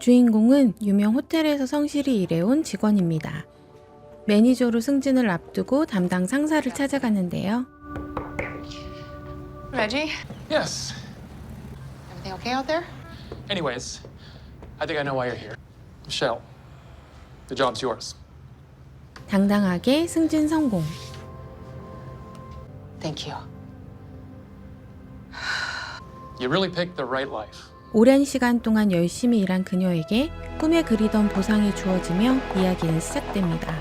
주인공은 유명 호텔에서 성실히 일해온 직원입니다. 매니저로 승진을 앞두고 담당 상사를 찾아가는데요. Reggie, Yes. everything okay out there? Anyways, I think I know why you're here. Michelle, the job's yours. 당당하게 승진 성공. Thank you. You really picked the right life. 오랜 시간 동안 열심히 일한 그녀에게 꿈에 그리던 보상이 주어지며 이야기는 시작됩니다.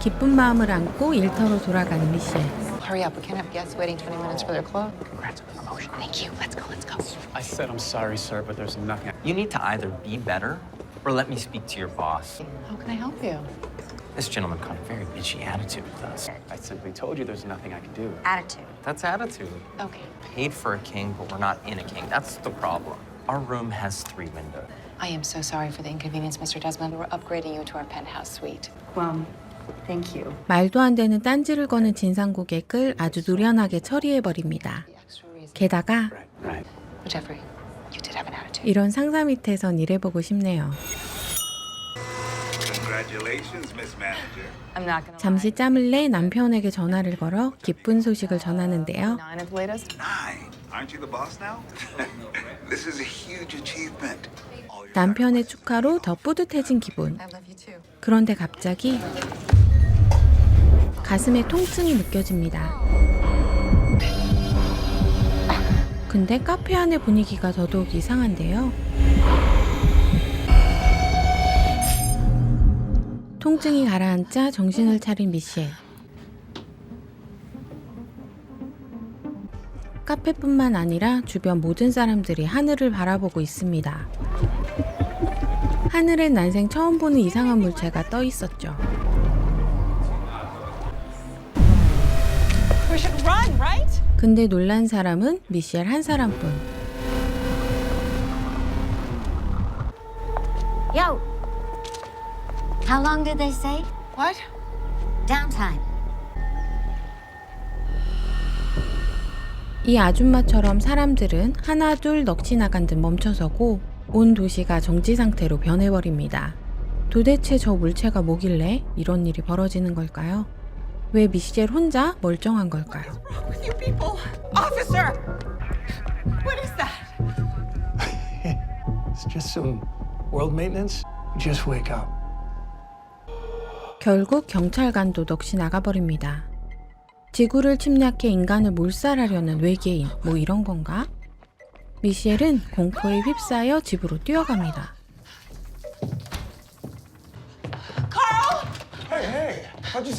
기쁜 마음을 안고 일터로 돌아가는 미셸. Hurry up. We can't have guests waiting 20 minutes for their club. Congrats on the promotion. Thank you. Let's go. Let's go. I said I'm sorry, sir, but there's nothing. You need to either be better or let me speak to your boss. How can I help you? This gentleman got a very bitchy attitude with us. I simply told you there's nothing I can do. Attitude. That's attitude. Okay. Paid for a king, but we're not in a king. That's the problem. Our room has three windows. I am so sorry for the inconvenience, Mr. Desmond. We're upgrading you to our penthouse suite. Well, thank you. 말도 안 되는 딴지를 거는 진상 고객을 아주 노련하게 처리해버립니다. 게다가 Right, right. Jeffrey, you did have an attitude. 이런 상사 밑에선 일해보고 싶네요. 잠시 짬을 내 남편에게 전화를 걸어 기쁜 소식을 전하는데요. Nine of the latest. Nine. Aren't you the boss now? this is a huge achievement. All your 남편의 축하로 더 뿌듯해진 기분. I love you too. 그런데 갑자기 가슴에 통증이 느껴집니다. 근데 카페 안의 분위기가 더더욱 이상한데요. 통증이 가라앉자 정신을 차린 미셸. 카페뿐만 아니라 주변 모든 사람들이 하늘을 바라보고 있습니다. 하늘엔 난생 처음 보는 이상한 물체가 떠 있었죠. 근데 놀란 사람은 미셸 한 사람뿐. How long did they say? What? Downtime. 이 아줌마처럼 사람들은 하나 둘 넋이 나간 듯 멈춰서고 온 도시가 정지 상태로 변해버립니다. 도대체 저 물체가 뭐길래 이런 일이 벌어지는 걸까요? 왜 미셸 혼자 멀쩡한 걸까요? With you people. Officer! What is that? It's just some world maintenance. Just wake up. 결국 경찰관도 넋이 나가버립니다. 지구를 침략해 인간을 몰살하려는 외계인, 뭐 이런 건가? 미셸은 공포에 휩싸여 집으로 뛰어갑니다.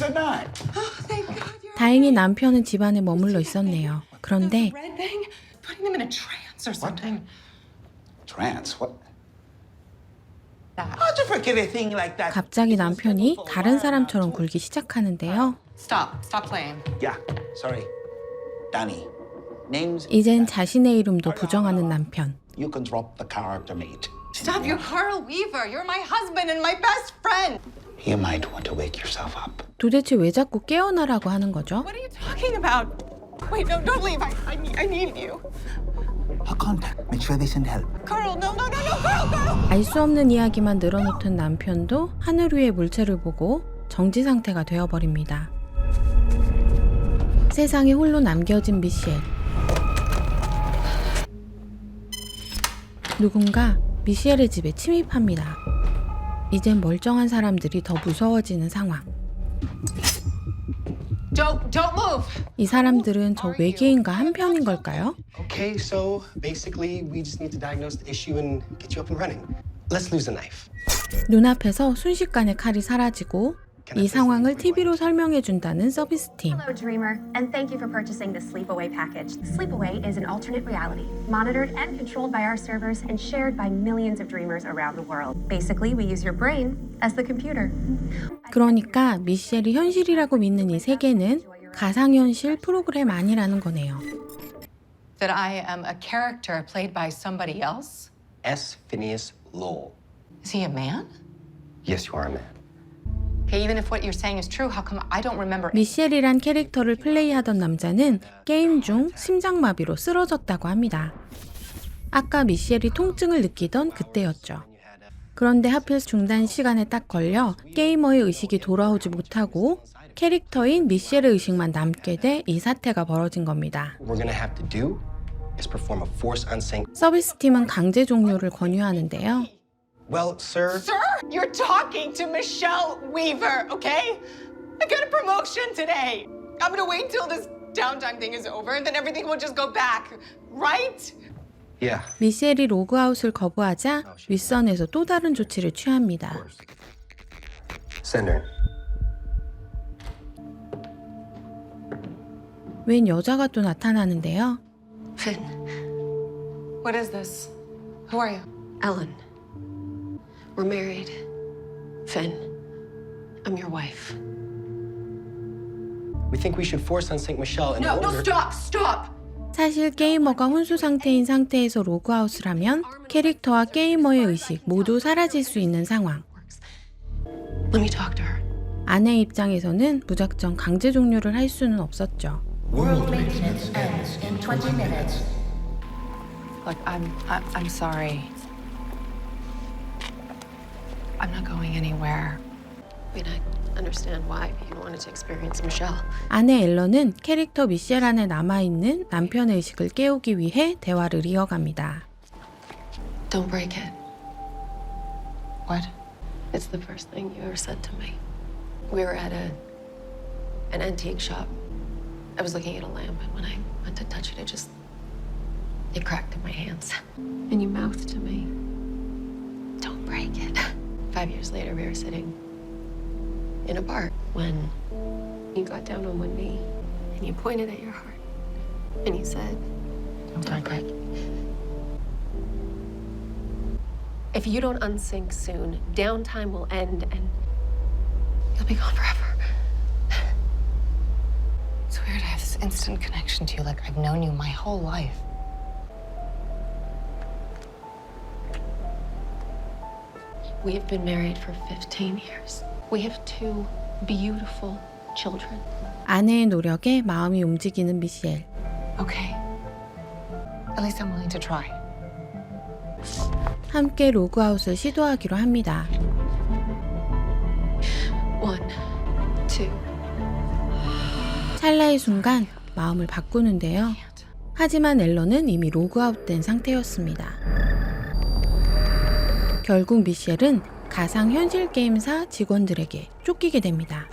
Nine. 다행히 남편은 집안에 머물러 있었네요. 그런데 Red thing? Putting them in a trance or something. Trance. What? How'd you forget a thing like that? 갑자기 남편이 다른 사람처럼 굴기 시작하는데요. Stop. Stop playing. Yeah, sorry. Danny. Name's. 이젠 자신의 이름도 부정하는 남편. You can drop the character mate. Stop. You're Carl Weaver. You're my husband and my best friend. You might want to wake yourself up. 도대체 왜 자꾸 깨어나라고 하는 거죠? What are you talking about? Wait, no, don't leave. I, I, need, I need you. I'll contact. Make sure they send help. Carl, no, no, no, no, Carl, Carl! 알 수 없는 이야기만 늘어놓던 남편도 하늘 위의 물체를 보고 정지 상태가 되어버립니다. 세상에 홀로 남겨진 미셸. 누군가 미셸의 집에 침입합니다. 이젠 멀쩡한 사람들이 더 무서워지는 상황. Don't. Don't move. 이 사람들은 저 외계인과 한편인 걸까요? Okay, so basically, we just need to diagnose the issue and get you up and running. Let's lose the knife. 눈앞에서 순식간에 칼이 사라지고 이 상황을 TV로 설명해 준다는 서비스 팀. Hello, Dreamer, and thank you for purchasing the Sleepaway package. Sleepaway is an alternate reality, monitored and controlled by our servers and shared by millions of dreamers around the world. Basically, we use your brain as the computer. 그러니까 미셸이 현실이라고 믿는 이 세계는 가상현실 프로그램 아니라는 거네요. That I am a character played by somebody else? S. Phineas Lowell. Is he a man? Yes, you are a man. Okay, even if what you're saying is true, how come I don't remember? 미셸이란 캐릭터를 플레이하던 남자는 게임 중 심장마비로 쓰러졌다고 합니다. 아까 미셸이 통증을 느끼던 그때였죠. 그런데 하필 중단 시간에 딱 걸려 게이머의 의식이 돌아오지 못하고 캐릭터인 미셸의 의식만 남게 돼 이 사태가 벌어진 겁니다. What we're gonna have to do is perform a force unsync. 서비스 팀은 강제 종료를 권유하는데요. Well, sir. Sir, you're talking to Michelle Weaver, okay? I got a promotion today. I'm gonna wait till this downtime thing is over and then everything will just go back, right? Yeah. 미셸이 로그아웃을 거부하자 윗선에서 또 다른 조치를 취합니다. Send her. 웬 여자가 또 나타나는데요. Finn. What is this? Who are you? Ellen. We're married. Finn. I'm your wife. We think we should force unsync Michelle in No, no, order. stop, stop. 사실 게이머가 혼수 상태인 상태에서 로그아웃을 하면 캐릭터와 게이머의 의식 모두 사라질 수 있는 상황. Let me talk to her. 아내 입장에서는 무작정 강제 종료를 할 수는 없었죠. Look, I'm I, I'm sorry. I'm not going anywhere. I mean, I understand why you wanted to experience Michelle. 아내 앨런은 캐릭터 미셸 안에 남아있는 남편의 의식을 깨우기 위해 대화를 이어갑니다. Don't break it. What? It's the first thing you ever said to me. We were at a an antique shop. I was looking at a lamp, and when I went to touch it, it just it cracked in my hands. And you mouthed to me, "Don't break it." Five years later, we were sitting in a bar when you got down on one knee and you pointed at your heart and you said, "Don't break it." If you don't unsync soon, downtime will end and you'll be gone forever. It's weird. I have this instant connection to you. Like I've known you my whole life. We have been married for 15 years. We have two beautiful children. 아내의 노력에 마음이 움직이는 미셸. Okay. At least I'm willing to try. 함께 로그아웃을 시도하기로 합니다. One, two. 찰나의 순간 마음을 바꾸는데요. 하지만 앨런은 이미 로그아웃된 상태였습니다. 결국 미셸은 가상 현실 게임사 직원들에게 쫓기게 됩니다.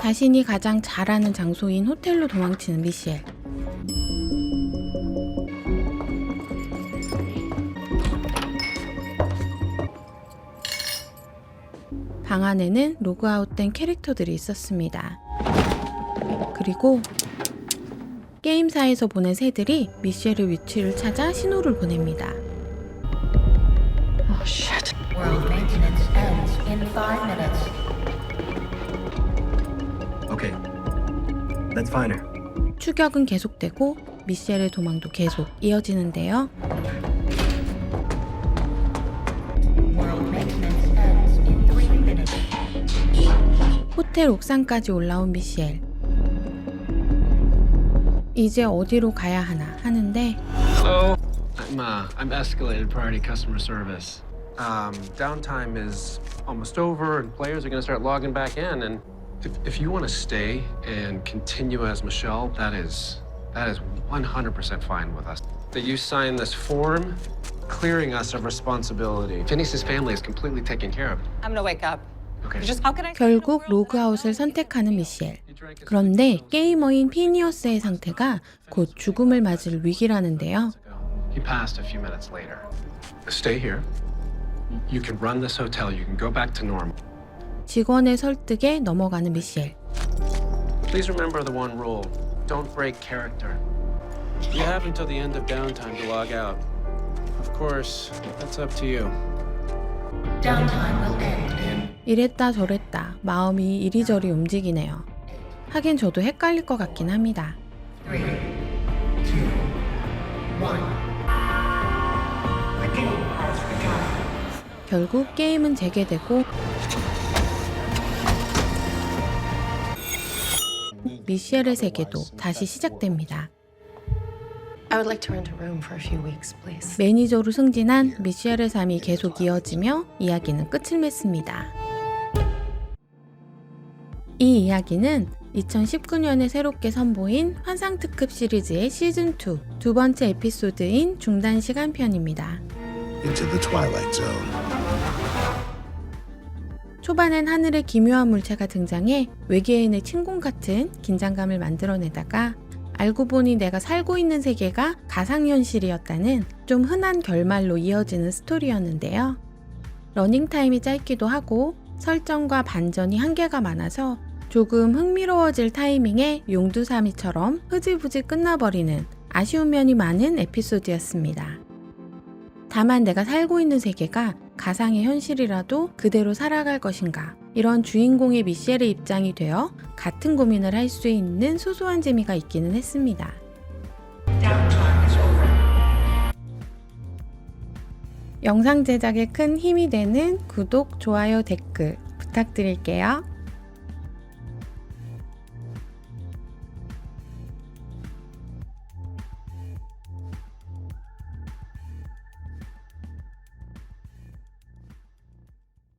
자신이 가장 잘하는 장소인 호텔로 도망치는 미셸. 방 안에는 로그아웃된 캐릭터들이 있었습니다. 그리고 게임사에서 보낸 새들이 미셸의 위치를 찾아 신호를 보냅니다. Oh shit. Okay. Let's find her. 추격은 계속되고 미셸의 도망도 계속 이어지는데요. 호텔 옥상까지 올라온 미셸. 이제 어디로 가야 하나 하는데 Hello. I'm uh, I'm escalated priority customer service. Um, downtime is almost over, and players are going to start logging back in. And if, if you want to stay and continue as Michelle, that is that is 100% fine with us. That you sign this form, clearing us of responsibility. Phineas's family is completely taken care of. I'm gonna wake up. Okay. Just how can I? 결국 로그아웃을 선택하는 미셸. 그런데 게이머인 피니어스의 상태가 곧 죽음을 맞을 위기라는데요. He passed a few minutes later. Stay here. You can run this hotel. You can go back to normal. 직원의 설득에 넘어가는 미셸. Please remember the one rule. Don't break character. You have until the end of downtime to log out. Of course, that's up to you. 이랬다 저랬다 마음이 이리저리 움직이네요. 하긴 저도 헷갈릴 것 같긴 합니다. 결국 게임은 재개되고 미셸의 세계도 다시 시작됩니다. I would like to rent a room for a few weeks, please. 매니저로 승진한 미셸의 삶이 계속 이어지며 이야기는 끝을 맺습니다. 이 이야기는 2019년에 새롭게 선보인 환상 특급 시리즈의 시즌2 두 번째 에피소드인 중단 시간 편입니다. Into the Twilight Zone. 초반엔 하늘에 기묘한 물체가 등장해 외계인의 침공 같은 긴장감을 만들어내다가 알고 보니 내가 살고 있는 세계가 가상현실이었다는 좀 흔한 결말로 이어지는 스토리였는데요. 러닝타임이 짧기도 하고 설정과 반전이 한계가 많아서 조금 흥미로워질 타이밍에 용두사미처럼 흐지부지 끝나버리는 아쉬운 면이 많은 에피소드였습니다. 다만 내가 살고 있는 세계가 가상의 현실이라도 그대로 살아갈 것인가 이런 주인공의 미셸의 입장이 되어 같은 고민을 할 수 있는 소소한 재미가 있기는 했습니다. 영상 제작에 큰 힘이 되는 구독, 좋아요, 댓글 부탁드릴게요.